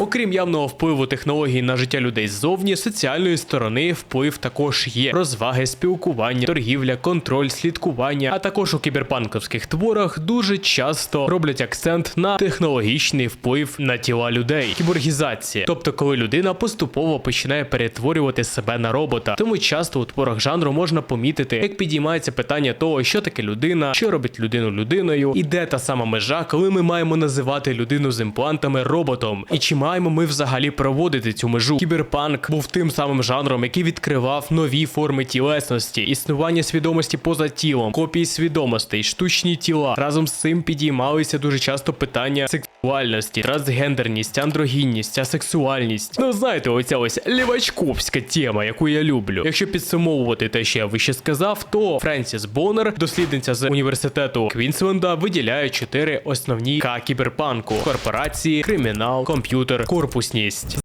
Окрім явного впливу технологій на життя людей ззовні, соціальної сторони вплив також є розваги, спілкування, торгівля, контроль, слідкування. А також у кіберпанковських творах дуже часто роблять акцент на технологічний вплив на тіла людей, кіборгізація, тобто коли людина поступово починає перетворювати себе на робота. Тому часто у творах жанру можна помітити, як підіймається питання того, що таке людина, що робить людину людиною, і де та сама межа, коли ми маємо називати людину з імплантами роботом, і чи маємо ми взагалі проводити цю межу. Кіберпанк був тим самим жанром, який відкривав нові форми тілесності, існування свідомості поза тілом, копії свідомостей, штучні тіла. Разом з цим підіймалися дуже часто питання сексуальності, трансгендерність, андрогінність, асексуальність. Ну знаєте, оця ось лівачковська тема, яку я люблю. Якщо підсумовувати те, що я вище сказав, то Френсіс Боннер, дослідниця з університету Квінсленда, виділяє чотири основні К кіберпанку: корпорації, кримінал, комп'ютер, корпусність.